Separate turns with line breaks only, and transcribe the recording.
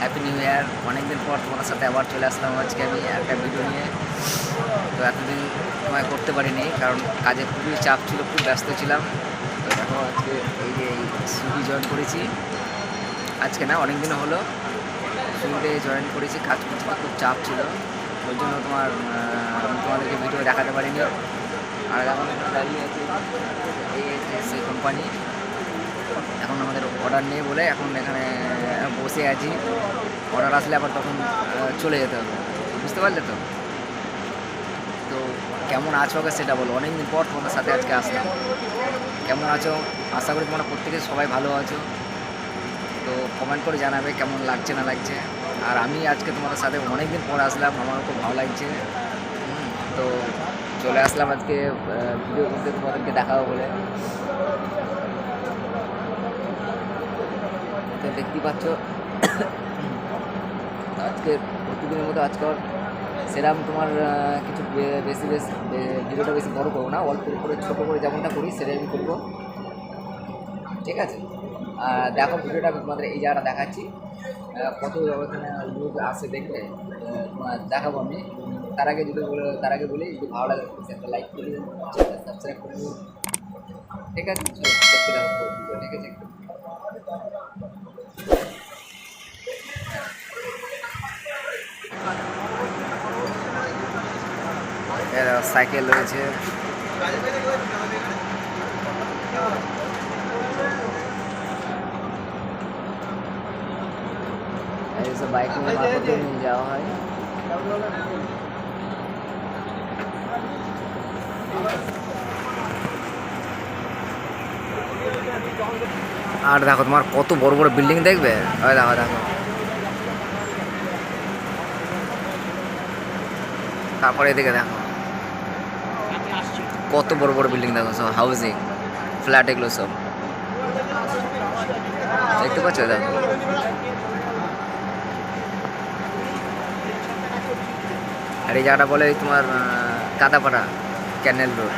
Happy new year অনেকদিন পর তোমাদের সাথে আবার চলে আসলাম আজকে আমি একটা ভিডিও নিয়ে। তো এতদিন সময় করতে পারিনি, কারণ কাজে খুবই চাপ ছিল, খুব ব্যস্ত ছিলাম। তো দেখো আজকে এই যে এই সুইগি জয়েন করেছি। আজকে না অনেক দিন হলো সুইগিতে জয়েন করেছি, কাজ করতে খুব চাপ ছিল। ওই জন্য তোমার তোমাদেরকে ভিডিও দেখাতে পারিনি। আর এখন দাঁড়িয়ে আছি এই কোম্পানি এখন আমাদের অর্ডার নেই বলে এখন এখানে বসে আছি। অর্ডার আসলে আবার তখন চলে যেতে হবে। বুঝতে পারলে তো? তো কেমন আছো আগে সেটা বলো। অনেকদিন পর তোমাদের সাথে আজকে আসলাম। কেমন আছো? আশা করি তোমরা প্রত্যেকে সবাই ভালো আছো। তো কমেন্ট করে জানাবে কেমন লাগছে না লাগছে। আর আমি আজকে তোমাদের সাথে অনেকদিন পর আসলাম। আমারও খুব ভালো লাগছে। তো চলে আসলাম আজকে ভিডিও করতে। তোমাদেরকে দেখাবো বলে। তো দেখতেই পাচ্ছ আজকে প্রতিদিনের মতো আজকাল সেরকম তোমার কিছু বেশি বেশি ভিডিওটা বেশি বড় করব না, অল্প করে, ছোটো করে যেমনটা করি সেটাই আমি করব। ঠিক আছে? আর দেখো ভিডিওটা আমি তোমাদের এই জায়গাটা দেখাচ্ছি। কত ওখানে লোক আসে দেখবে দেখাবো আমি। তার আগে যদি বলে, তার আগে বলি, যদি ভালো লাগে একটা লাইক করে সাবস্ক্রাইব করে। ঠিক আছে? ঠিক আছে? সাইকেল রয়েছে। বাইক নিয়ে যাওয়া হয়। আর দেখো, তোমার কত বড় বড় বিল্ডিং দেখবে? দেখো দেখো। তারপরে এদিকে দেখো। কত বড় বড় বিল্ডিং দেখো, সব হাউজিং ফ্ল্যাট এগুলো সব। দেখতে পাচ্ছ দেখো আর এই জায়গাটা বলে তোমার কাদাপাড়া ক্যানেল রোড